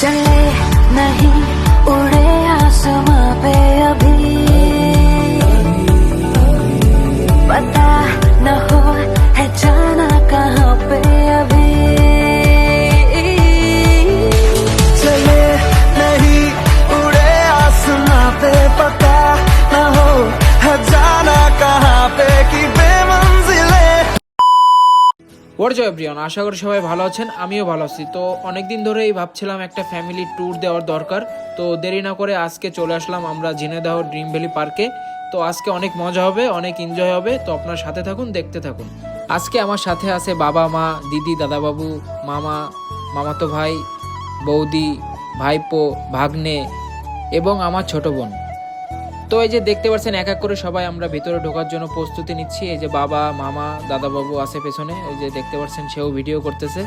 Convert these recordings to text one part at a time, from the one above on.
चले नहीं उड़े आसमां पे अभी। पता न हो है जाना कहाँ पे अभी। পর্যায় প্রিয়ন আশা করি সবাই ভালো আছেন, আমিও ভালো আছি। তো অনেকদিন ধরেই ভাবছিলাম একটা ফ্যামিলি ট্যুর দেওয়ার দরকার। তো দেরি না করে আজকে চলে আসলাম আমরা ঝিনেদাহ ড্রিম ভ্যালি পার্কে তো আজকে অনেক মজা হবে, অনেক এনজয় হবে, তো আপনার সাথে থাকুন, দেখতে থাকুন। আজকে আমার সাথে আছে বাবা মা, দিদি, দাদাবাবু, মামা, মামাতো ভাই, বৌদি, ভাইপো, ভাগ্নে এবং আমার ছোট বোন। তো এই যে দেখতে পাচ্ছেন, এক এক করে সবাই আমরা ভিতরে ঢোকার জন্য প্রস্তুতি নিচ্ছি। এই যে বাবা, মামা, দাদাবাবু আছে পেছনে ওই যে দেখতে পাচ্ছেন, সেও ভিডিও করতেছে।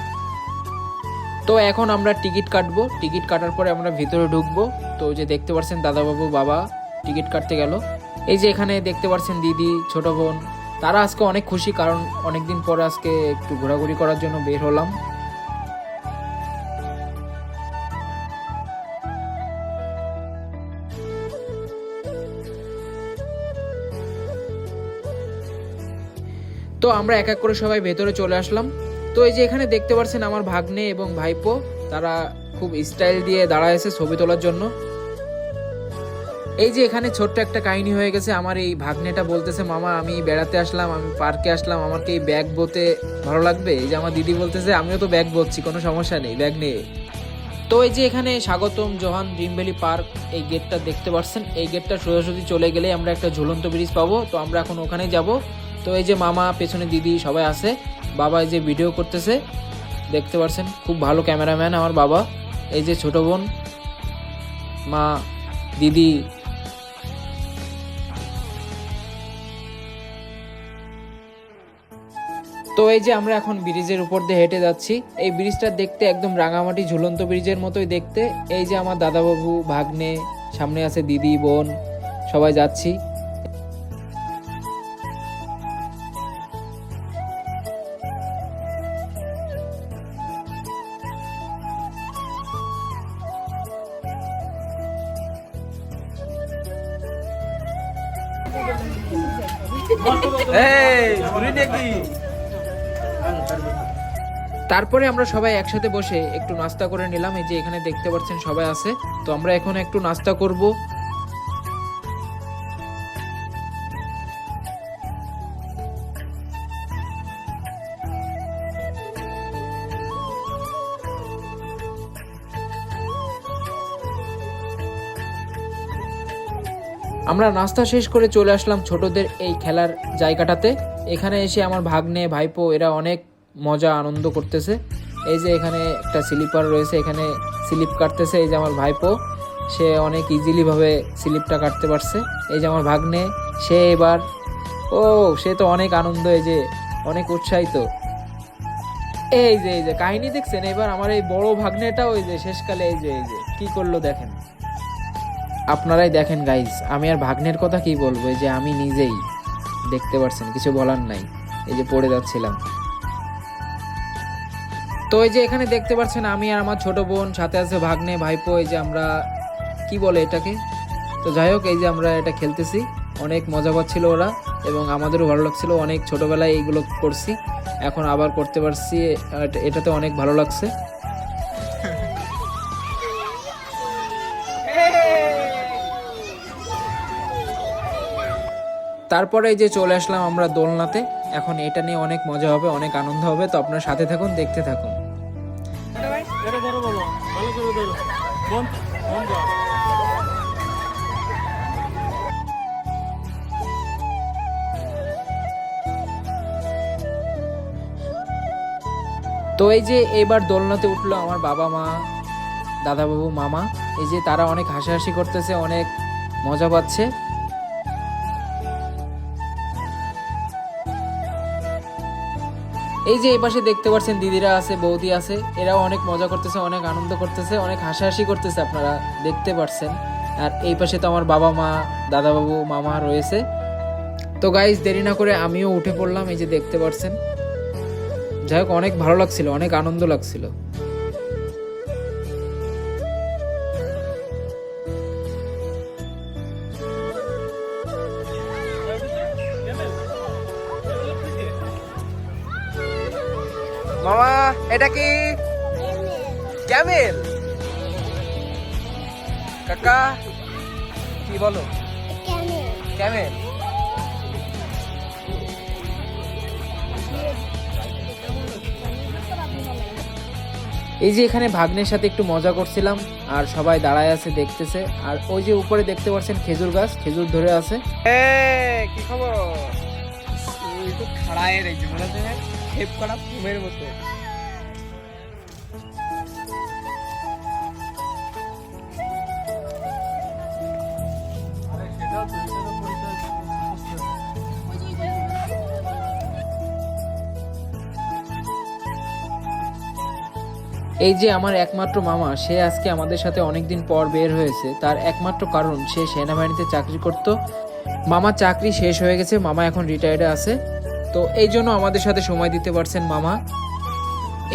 তো এখন আমরা টিকিট কাটবো। টিকিট কাটার পরে আমরা ভিতরে ঢুকবো। তো যে দেখতে পাচ্ছেন, দাদাবাবু, বাবা টিকিট কাটতে গেল। এই যে এখানে দেখতে পাচ্ছেন, দিদি, ছোট বোন, তারা আজকে অনেক খুশি কারণ অনেকদিন পরে আজকে একটু ঘোরাঘুরি করার জন্য বের হলাম। তো আমরা এক এক করে সবাই ভেতরে চলে আসলাম। তো এই যে এখানে দেখতে পাচ্ছেন আমার ভাগ্নে এবং ভাইপো, তারা খুব স্টাইল দিয়ে দাঁড়ায় আছে ছবি তোলার জন্য। এই যে এখানে ছোট্ট একটা কাহিনী হয়ে গেছে, আমার এই ভাগ্নেটা বলতেছে, মামা, আমি বেড়াতে আসলাম, আমি পার্কে আসলাম আমাকে এই ব্যাগ বোতে ভালো লাগবে? এই যে আমার দিদি বলতেছে, আমিও তো ব্যাগ বলছি, কোনো সমস্যা নেই, ব্যাগ নিয়ে তো এই যে এখানে স্বাগতম জোহান ড্রিম ভ্যালি পার্ক, এই গেটটা দেখতে পাচ্ছেন এই গেটটা সোজাসুজি চলে গেলে আমরা একটা ঝুলন্ত ব্রিজ পাবো। তো আমরা এখন ওখানে যাব। তো এই যে মামা, পেছনে দিদি সবাই আছে। বাবা এই যে ভিডিও করতেছে, দেখতে পাচ্ছেন খুব ভালো ক্যামেরাম্যান আমার বাবা। এই যে ছোট বোন, মা, দিদি। তো এই যে আমরা এখন ব্রিজের উপর দিয়ে হেঁটে যাচ্ছি। এই ব্রিজটা দেখতে একদম রাঙামাটি, ঝুলন্ত ব্রিজের মতোই দেখতে। এই যে আমার দাদাবাবু, ভাগ্নে, সামনে আছে দিদি, বোন, সবাই যাচ্ছি। তারপরে আমরা সবাই একসাথে বসে একটু নাস্তা করে নিলাম। এই যে এখানে দেখতে পাচ্ছেন সবাই আছে। তো আমরা এখন একটু নাস্তা করব। আমরা নাস্তা শেষ করে চলে আসলাম ছোটদের এই খেলার জায়গাটাতে। এখানে এসে আমার ভাগ্নে, ভাইপো, এরা অনেক মজা, আনন্দ করতেছে। এই যে এখানে একটা স্লিপার রয়েছে, এখানে স্লিপ কাটতেছে এই যে আমার ভাইপো। সে অনেক ইজিলি ভাবে স্লিপটা কাটতে পারছে। এই যে আমার ভাগ্নে, সে এবার, ও, সে তো অনেক আনন্দ, এই যে অনেক উৎসাহিত। এই যে এই যে, কাহিনী দেখছেন? এবার আমার এই বড় ভাগ্নেটা ওই যে শেষকালে এই যে এই যে, কি করল দেখেন। আপনারাই দেখেন গাইজ আমি আর ভাগ্নের কথা কি বলব? যে আমি নিজেই দেখতে পারছেন কিছু বলার নাই, এই যে পড়ে যাচ্ছিলাম। তো এই যে এখানে দেখতে পাচ্ছেন আমি আর আমার ছোট বোন, সাথে আছে ভাগ্নে, ভাইপো, এই যে আমরা, কি বলে এটাকে? তো যাই হোক, এই যে আমরা এটা খেলতেছি, অনেক মজা পাচ্ছিল ওরা, এবং আমাদেরও ভালো লাগছিল, অনেক ছোটবেলায় এইগুলো করছি, এখন আবার করতে পারছি এটা- এটাতে অনেক ভালো লাগছে। তারপরে এই যে চলে আসলাম আমরা দোলনাতে। এখন এটা নিয়ে অনেক মজা হবে অনেক আনন্দ হবে তো আপনার সাথে থাকুন দেখতে থাকুন। তো এই যে এবার দোলনাতে উঠল আমার বাবা মা দাদাবাবু মামা। এই যে তারা অনেক হাসাহাসি করতেছে অনেক মজা পাচ্ছে। এই যে এই পাশে দেখতে পাচ্ছেন দিদিরা আছে, বৌদি আছে, এরাও অনেক মজা করতেছে, অনেক আনন্দ করতেছে, অনেক হাসাহাসি করতেছে আপনারা দেখতে পাচ্ছেন। আর এই পাশে তো আমার বাবা মা দাদা বাবু মামা রয়েছে। তো গাইজ দেরি না করে আমিও উঠে পড়লাম, এই যে দেখতে পাচ্ছেন। যাই হোক, অনেক ভালো লাগছিল, অনেক আনন্দ লাগছিল। এটা কি? ক্যামেল। কাকা, কি বলো? ক্যামেল। এই যে এখানে ভাগ্নের সাথে একটু মজা করছিলাম, আর সবাই দাঁড়ায় আছে, দেখতেছে। আর ওই যে উপরে দেখতে পাচ্ছেন খেজুর গাছ, খেজুর ধরে আছে। কি খবর? খাড়ায় খেপ করা ফুমের মতো। এই যে আমার একমাত্র মামা, সে আজকে আমাদের সাথে অনেকদিন পর বের হয়েছে। তার একমাত্র কারণ, সে সেনাবাহিনীতে চাকরি করত। মামা চাকরি শেষ হয়ে গেছে, মামা এখন রিটায়ার্ডে আছে। তো এই জন্য আমাদের সাথে সময় দিতে পারছেন মামা।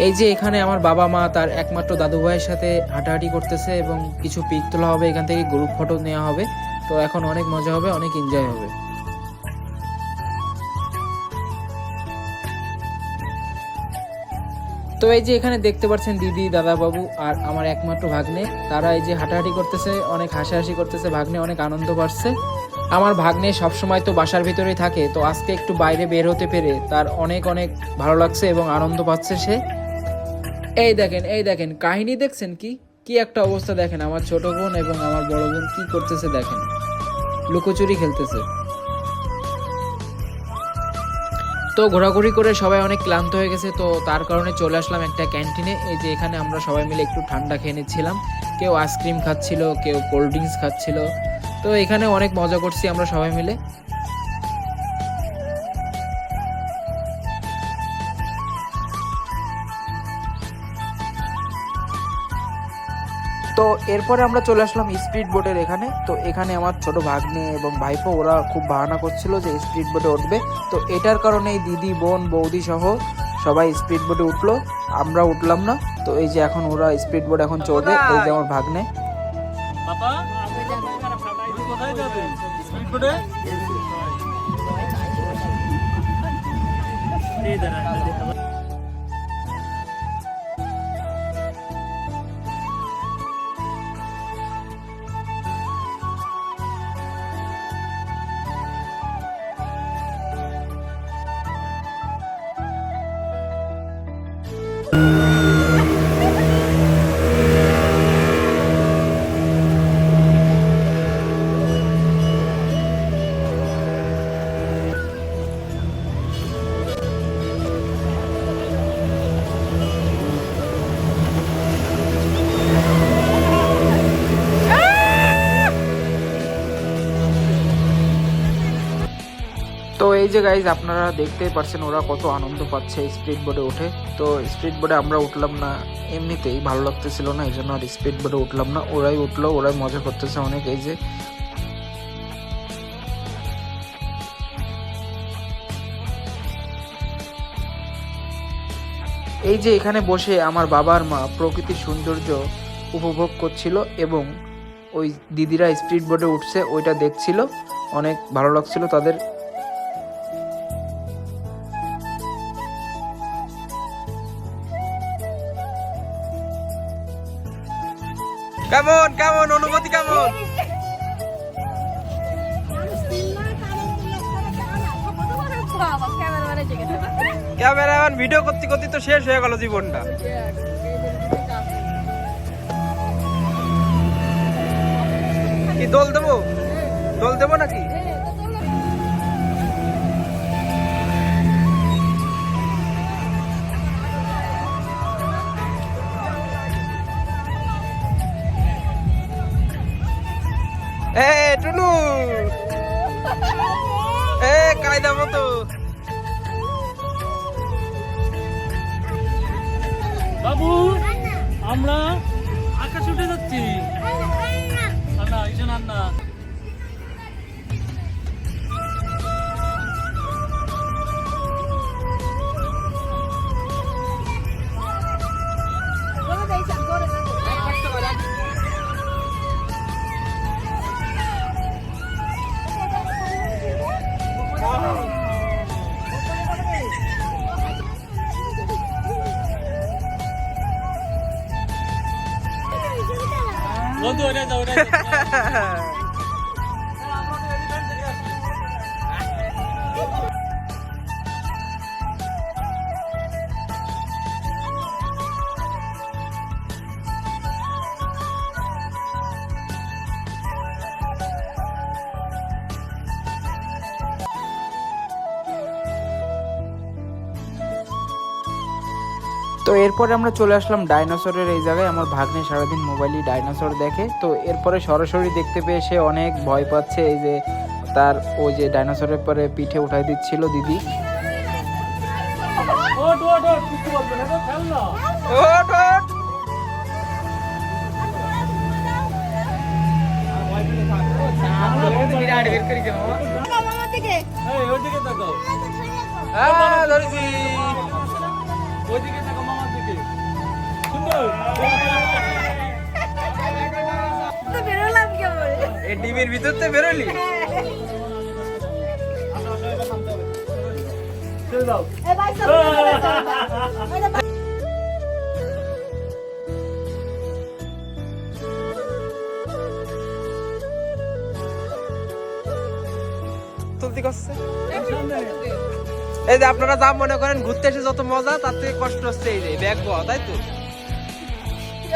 এই যে এখানে আমার বাবা মা, তার একমাত্র দাদু ভাইয়ের সাথে হাঁটাহাঁটি করতেছে এবং কিছু পিক তোলা হবে, এখান থেকে গ্রুপ ফটো নেওয়া হবে। তো এখন অনেক মজা হবে, অনেক এনজয় হবে। তো এই যে এখানে দেখতে পাচ্ছেন দিদি দাদা বাবু আর আমার একমাত্র ভাগ্নে। তারা এই যে হাঁটাহাঁটি করতেছে, অনেক হাসাহাসি করতেছে, ভাগ্নে অনেক আনন্দ পাচ্ছে। আমার ভাগ্নে সবসময় তো বাসার ভিতরেই থাকে, তো আজকে একটু বাইরে বের হতে পেরে তার অনেক অনেক ভালো লাগছে এবং আনন্দ পাচ্ছে সে। এই দেখেন এই দেখেন, কাহিনী দেখছেন কি? কি একটা অবস্থা দেখেন, আমার ছোট বোন এবং আমার বড় বোন কি করতেছে দেখেন। লুকোচুরি খেলতেছে। তো ঘোরাঘুরি করে সবাই অনেক ক্লান্ত হয়ে গেছে, তো তার কারণে চলে আসলাম একটা ক্যান্টিনে। এই যে এখানে আমরা সবাই মিলে একটু ঠান্ডা খেয়ে নিচ্ছিলাম। কেউ আইসক্রিম খাচ্ছিল, কেউ কোল্ড ড্রিঙ্কস খাচ্ছিল। তো এখানে অনেক মজা করছি আমরা সবাই মিলে। তো এরপরে আমরা চলে আসলাম স্পিড বোটের এখানে। তো এখানে আমার ছোট ভাগ্নে এবং ভাইপো ওরা খুব বাহানা করছিল যে স্পিড বোটে উঠবে। তো এটার কারণে এই দিদি বোন বৌদি সহ সবাই স্পিড বোটে উঠল। আমরা উঠলাম না। তো এই যে এখন ওরা স্পিড বোট এখন চড়বে এই যে আমার ভাগ্নে। কোথায় যাবে তো এই যে গাইজ আপনারা দেখতেই পারছেন, ওরা কত আনন্দ পাচ্ছে স্পিড বোর্ডে উঠে। তো স্পিড বোর্ডে আমরা উঠলাম না এমনিতেই, ভালো লাগতেছিল না এই জন্য আর স্পিড বোর্ডে উঠলাম না। ওরাই উঠল, ওরাই মজা করতেছে অনেক, এই যে এই যে এখানে বসে আমার বাবার মা প্রকৃতির সৌন্দর্য উপভোগ করছিল এবং ওই দিদিরা স্পিড বোর্ডে উঠছে, ওইটা দেখছিল। অনেক ভালো লাগছিল তাদের কেমন কেমন, অনুভূতি কেমন? ক্যামেরাম্যান ভিডিও করতে করতে তো শেষ হয়ে গেল জীবনটা। কি দোল দেবো? দোল দেবো নাকি? আমরা আকাশে উঠে যাচ্ছি। আন্না জন্য আন্না 多的多的 তো এরপরে আমরা চলে আসলাম ডাইনোসরের এই জায়গায়। আমার ভাগ্নে সারাদিন মোবাইলই ডাইনোসর দেখে। তো এরপরে সরাসরি দেখতে পেয়ে সে অনেক ভয় পাচ্ছে এই যে তার ওই যে ডাইনোসরের পরে পিঠে উঠাই দিচ্ছিল দিদি। ওট ওট ওট কিছু বলবে না তো খেল না। এই ওদিকে তাকাও ওদিকে তাকাও। মামার দিকে সুন্দর এই ডিমের ভিতর থেকে বেরোলি? করছে এই যে আপনারা যা মনে করেন ঘুরতে এসে যত মজা তার থেকে কষ্ট হচ্ছে এই যে ব্যাগ পাওয়া তাই তো?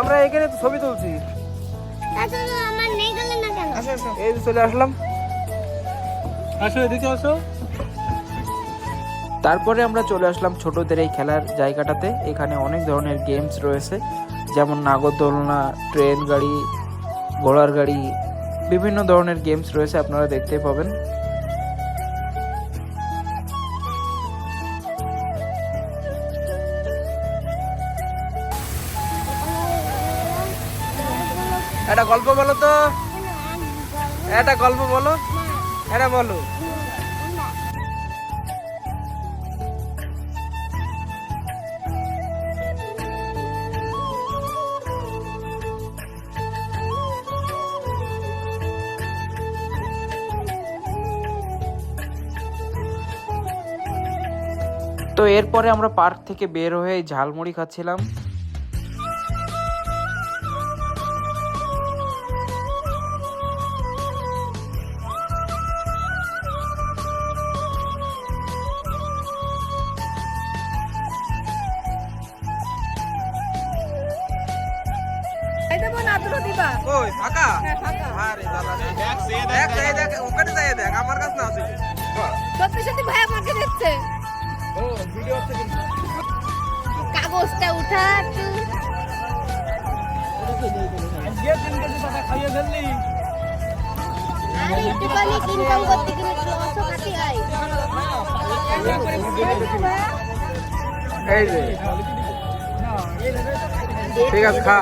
আমরা এখানে তো ছবি তুলছি। তাছাড়া আমার নেই গেলে না কেন? এই যে চলে আসলাম। আসো এদিকে আসো। তারপরে আমরা চলে আসলাম ছোটদের এই খেলার জায়গাটাতে। এখানে অনেক ধরনের গেমস রয়েছে। যেমন নাগরদোলনা ট্রেন গাড়ি ঘোড়ার গাড়ি বিভিন্ন ধরনের গেমস রয়েছে আপনারা দেখতে পাবেন। একটা গল্প বলো তো। একটা গল্প বলো। এটা বলো। তো এরপরে আমরা পার্ক থেকে বের হয়ে ঝালমুড়ি খাচ্ছিলাম। আমাকে দিচ্ছে কাগজটা উঠা একটু। ইনকাম করতে গেলে হয়? ঠিক আছে খা।